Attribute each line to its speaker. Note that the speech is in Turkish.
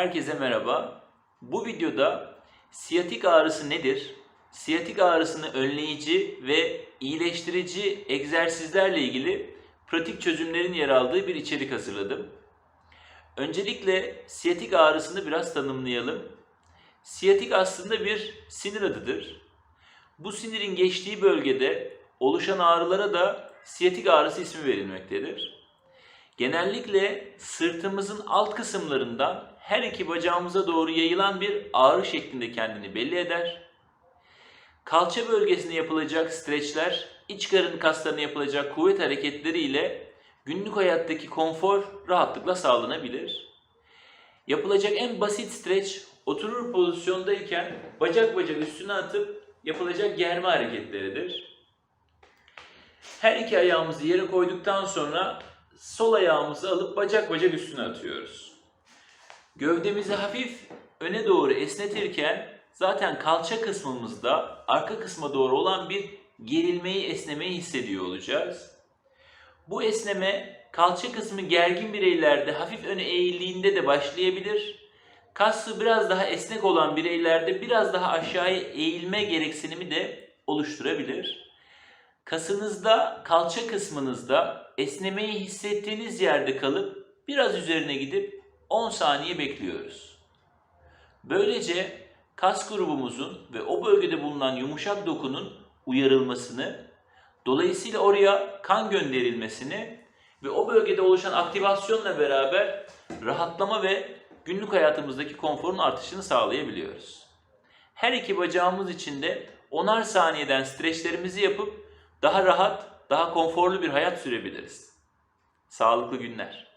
Speaker 1: Herkese merhaba. Bu videoda siyatik ağrısı nedir? Siyatik ağrısını önleyici ve iyileştirici egzersizlerle ilgili pratik çözümlerin yer aldığı bir içerik hazırladım. Öncelikle siyatik ağrısını biraz tanımlayalım. Siyatik aslında bir sinir adıdır. Bu sinirin geçtiği bölgede oluşan ağrılara da siyatik ağrısı ismi verilmektedir. Genellikle sırtımızın alt kısımlarından her iki bacağımıza doğru yayılan bir ağrı şeklinde kendini belli eder. Kalça bölgesine yapılacak streçler, iç karın kaslarına yapılacak kuvvet hareketleri ile günlük hayattaki konfor rahatlıkla sağlanabilir. Yapılacak en basit streç oturur pozisyondayken bacak bacak üstüne atıp yapılacak germe hareketleridir. Her iki ayağımızı yere koyduktan sonra sol ayağımızı alıp bacak bacak üstüne atıyoruz. Gövdemizi hafif öne doğru esnetirken zaten kalça kısmımızda arka kısma doğru olan bir gerilmeyi, esnemeyi hissediyor olacağız. Bu esneme kalça kısmı gergin bireylerde hafif öne eğildiğinde de başlayabilir. Kası biraz daha esnek olan bireylerde biraz daha aşağıya eğilme gereksinimi de oluşturabilir. Kasınızda, kalça kısmınızda esnemeyi hissettiğiniz yerde kalıp biraz üzerine gidip 10 saniye bekliyoruz. Böylece kas grubumuzun ve o bölgede bulunan yumuşak dokunun uyarılmasını, dolayısıyla oraya kan gönderilmesini ve o bölgede oluşan aktivasyonla beraber rahatlama ve günlük hayatımızdaki konforun artışını sağlayabiliyoruz. Her iki bacağımız için de onar saniyeden streçlerimizi yapıp daha rahat, daha konforlu bir hayat sürebiliriz. Sağlıklı günler.